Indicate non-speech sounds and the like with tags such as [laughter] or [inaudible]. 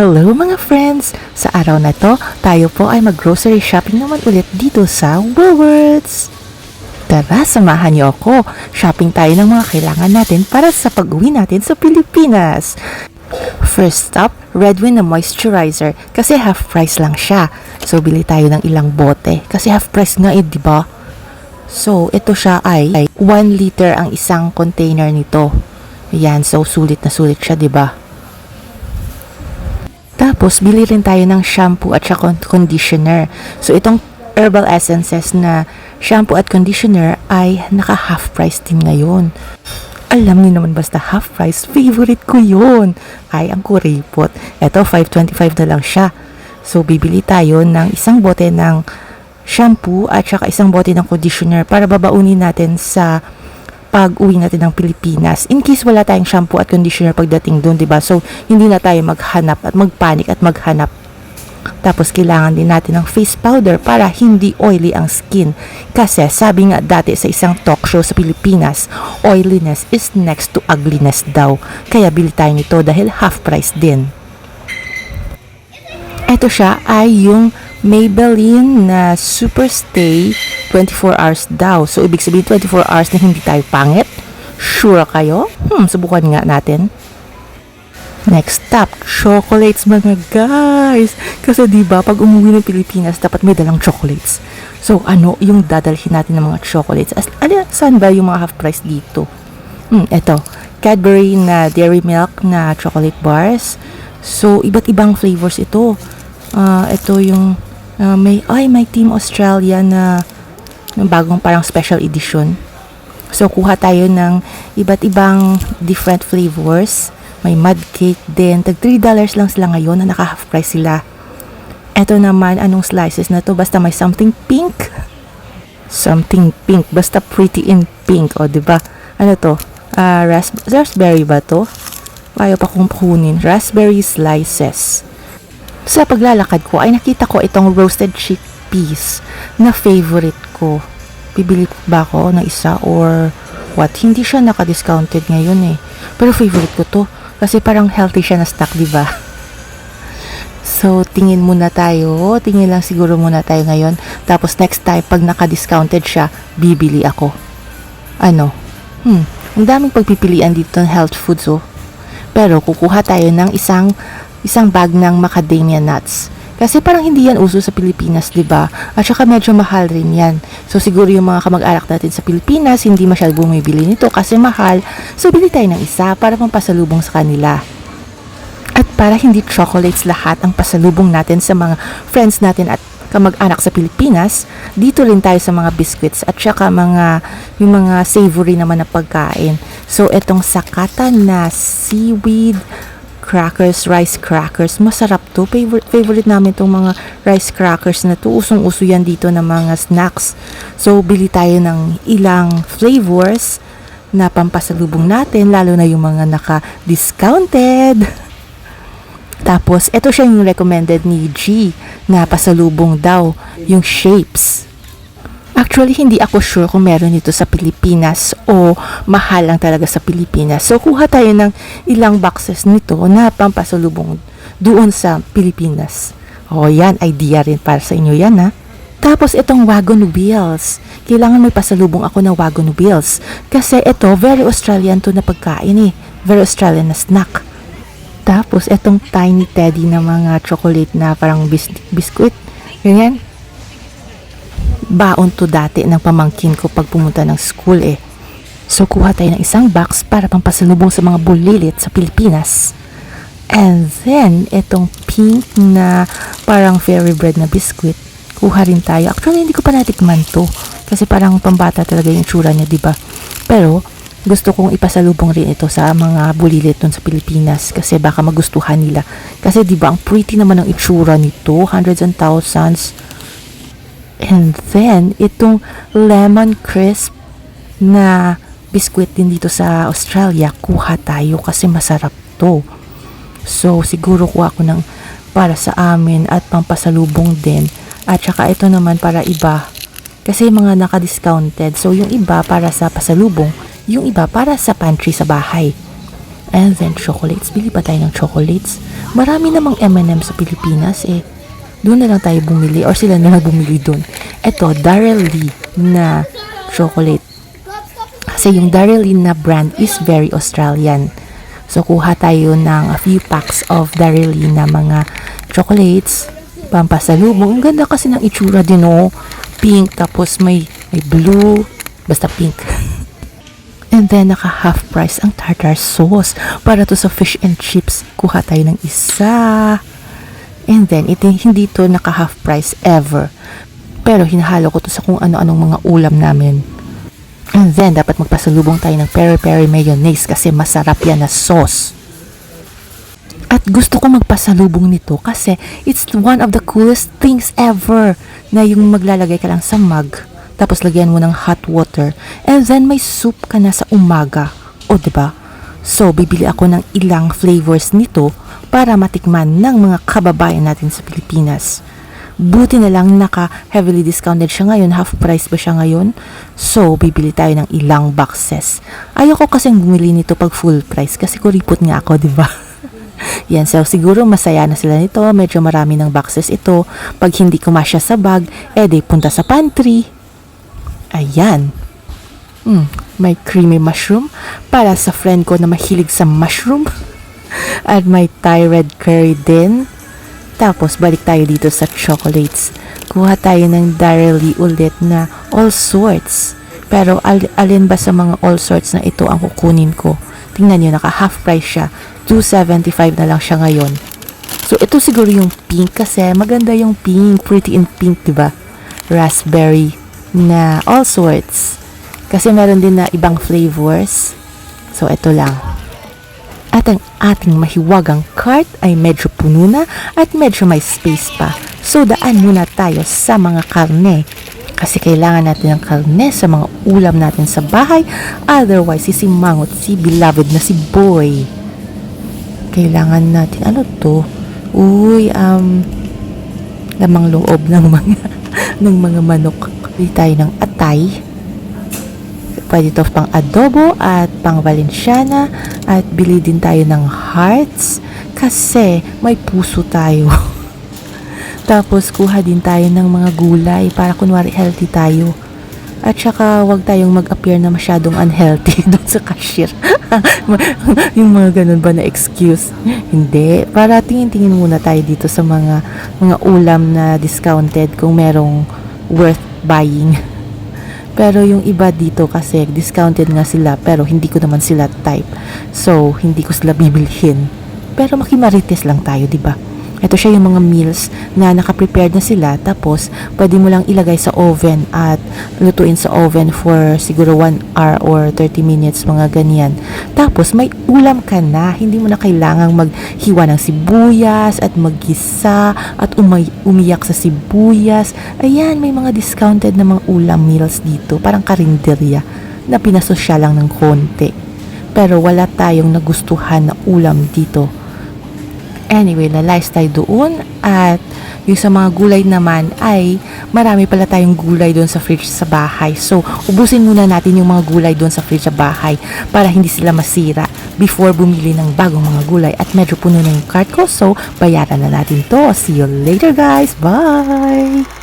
Hello mga friends! Sa araw na to, tayo po ay mag-grocery shopping naman ulit dito sa Woolworths. Tara, samahan niyo ako. Shopping tayo ng mga kailangan natin para sa pag-uwi natin sa Pilipinas. First stop, Redwin na moisturizer kasi half price lang siya. So, bili tayo ng ilang bote kasi half price nga eh, di ba? So, ito siya ay 1 liter ang isang container nito. Yan, so sulit na sulit siya, di ba? Tapos, bili rin tayo ng shampoo at saka conditioner. So, itong herbal essences na shampoo at conditioner ay naka half price din ngayon. Alam niyo naman basta half price, favorite ko yun. Ay, ang kuripot. Ito, 5.25 na lang siya. So, bibili tayo ng isang bote ng shampoo at saka isang bote ng conditioner para babaunin natin sa pag-uwi natin ng Pilipinas. In case wala tayong shampoo at conditioner pagdating doon, 'di ba? So, hindi na tayo maghanap at magpanik at maghanap. Tapos kailangan din natin ng face powder para hindi oily ang skin. Kasi sabi nga dati sa isang talk show sa Pilipinas, oiliness is next to ugliness daw. Kaya bili tayo nito dahil half price din. Ito siya ay yung Maybelline na Super Stay 24 hours daw. So, ibig sabihin 24 hours na hindi tayo pangit? Sure kayo? Hmm, subukan nga natin. Next stop, chocolates mga guys. Kasi 'di ba pag umuwi ng Pilipinas, dapat may dalang chocolates. So ano yung dadalhin natin ng mga chocolates? As, ano, saan ba yung mga half price dito? Hmm, eto. Cadbury na dairy milk na chocolate bars. So, iba't ibang flavors ito. Ah, ito yung ah, may ay may Team Australia na ng bagong parang special edition. So, kuha tayo ng iba't ibang different flavors. May mud cake din. Tag $3 lang sila ngayon na naka half price sila. Ito naman, anong slices na to? Basta may something pink. Something pink. Basta pretty in pink. O, ba? Ano to? Ah, ras- raspberry ba to? Ayaw pa kong kunin. Raspberry slices. Sa paglalakad ko ay nakita ko itong roasted chickpeas na favorite ko. Bibili ba ako ng isa or what? Hindi siya naka-discounted ngayon eh. Pero favorite ko to kasi parang healthy siya na stock, di ba? [laughs] So, tingin muna tayo. Tingin lang siguro muna tayo ngayon. Tapos next time, pag naka-discounted siya, bibili ako. Ano? Hmm, ang daming pagpipilian dito ng health foods, oh. Pero kukuha tayo ng isang isang bag ng macadamia nuts. Kasi parang hindi yan uso sa Pilipinas, di ba? At saka medyo mahal rin yan. So siguro yung mga kamag-arak natin sa Pilipinas, hindi masyal bumibili nito kasi mahal. So bili tayo ng isa para pampasalubong sa kanila. At para hindi chocolates lahat ang pasalubong natin sa mga friends natin at kamag-anak sa Pilipinas, dito rin tayo sa mga biscuits at saka mga, yung mga savory naman na pagkain. So, itong sakatan na seaweed crackers, rice crackers. Masarap to. Favorite, favorite namin itong mga rice crackers na to. Usong-uso yan dito ng mga snacks. So, bili tayo ng ilang flavors na pampasalubong natin, lalo na yung mga naka-discounted. [laughs] Tapos, ito siya yung recommended ni G na pasalubong daw, yung shapes. Actually, hindi ako sure kung meron ito sa Pilipinas o mahal lang talaga sa Pilipinas. So, kuha tayo ng ilang boxes nito na pampasalubong doon sa Pilipinas. O, yan, idea rin para sa inyo yan, ha? Tapos, itong wagon wheels. Kailangan may pasalubong ako ng wagon wheels. Kasi ito, very Australian to na pagkain eh. Very Australian na snack. Tapos, itong tiny teddy na mga chocolate na parang bis- biscuit. Ganyan. Baon to dati ng pamangkin ko pag pumunta ng school eh. So, kuha tayo ng isang box para pampasalubong sa mga bulilit sa Pilipinas. And then, itong pink na parang fairy bread na biscuit, kuha rin tayo. Actually, hindi ko pa natikman to. Kasi parang pambata talaga yung tsura niya, di ba? Pero, gusto kong ipasalubong rin ito sa mga bulilit dun sa Pilipinas kasi baka magustuhan nila. Kasi di ba ang pretty naman ang itsura nito, hundreds and thousands. And then, itong lemon crisp na biscuit din dito sa Australia, kuha tayo kasi masarap to. So, siguro kuha ko ng para sa amin at pampasalubong din. At saka ito naman para iba. Kasi mga naka-discounted. So, yung iba para sa pasalubong, yung iba para sa pantry sa bahay. And then chocolates. Bili pa tayo ng chocolates. Marami namang M&M sa Pilipinas eh. Doon na lang tayo bumili or sila na lang bumili doon. Ito, Darrell Lee na chocolate. Kasi yung Darrell Lee na brand is very Australian. So, kuha tayo ng a few packs of Darrell Lee na mga chocolates. Pampasalubong. Ang ganda kasi ng itsura din, oh. Pink, tapos may, may blue. Basta pink. [laughs] And then, naka half price ang tartar sauce. Para to sa fish and chips. Kuha tayo ng isa. And then, ito, hindi to naka half price ever. Pero hinahalo ko to sa kung ano-anong mga ulam namin. And then, dapat magpasalubong tayo ng peri-peri mayonnaise kasi masarap yan na sauce. At gusto ko magpasalubong nito kasi it's one of the coolest things ever na yung maglalagay ka lang sa mug tapos lagyan mo ng hot water and then may soup ka na sa umaga. O, ba? So, bibili ako ng ilang flavors nito para matikman ng mga kababayan natin sa Pilipinas. Buti na lang naka heavily discounted siya ngayon, half price ba siya ngayon? So, bibili tayo ng ilang boxes. Ayoko kasing bumili nito pag full price kasi kuripot nga ako, di ba? [laughs] Yan, so siguro masaya na sila nito. Medyo marami ng boxes ito. Pag hindi kumasya sa bag, edi punta sa pantry. Ayan. Hmm, may creamy mushroom para sa friend ko na mahilig sa mushroom. [laughs] At may Thai red curry din. Tapos balik tayo dito sa chocolates. Kuha tayo ng Darrelly ulit na all sorts. Pero al- alin ba sa mga all sorts na ito ang kukunin ko? Tingnan nyo, naka half price siya. 275 na lang siya ngayon. So ito siguro yung pink kasi maganda yung pink, pretty in pink, 'di ba? Raspberry na all sorts. Kasi meron din na ibang flavors. So ito lang. At ang ating mahiwagang cart ay medyo puno na at medyo may space pa. So daan muna tayo sa mga karne. Kasi kailangan natin ng karne sa mga ulam natin sa bahay. Otherwise, sisimangot si beloved na si Boy. Kailangan natin, ano to? Uy, um, lamang loob ng mga, [laughs] ng mga manok. Bili tayo ng atay. Pwede to pang adobo at pang valenciana at bili din tayo ng hearts kasi may puso tayo. [laughs] Tapos kuha din tayo ng mga gulay para kunwari healthy tayo. At saka wag tayong mag-appear na masyadong unhealthy [laughs] doon sa cashier. [laughs] yung mga ganun ba na excuse? Hindi. Para tingin-tingin muna tayo dito sa mga mga ulam na discounted kung merong worth buying. Pero yung iba dito kasi discounted nga sila pero hindi ko naman sila type. So, hindi ko sila bibilhin. Pero makimarites lang tayo, di ba? Ito siya yung mga meals na nakaprepared na sila tapos pwede mo lang ilagay sa oven at lutuin sa oven for siguro 1 hour or 30 minutes mga ganyan. Tapos may ulam ka na, hindi mo na kailangang maghiwa ng sibuyas at maggisa at umay, umiyak sa sibuyas. Ayan, may mga discounted na mga ulam meals dito, parang karinderya na pinasosya lang ng konti. Pero wala tayong nagustuhan na ulam dito Anyway, lalayas tayo doon at yung sa mga gulay naman ay marami pala tayong gulay doon sa fridge sa bahay. So, ubusin muna natin yung mga gulay doon sa fridge sa bahay para hindi sila masira before bumili ng bagong mga gulay at medyo puno na yung cart ko. So, bayaran na natin to. See you later guys. Bye!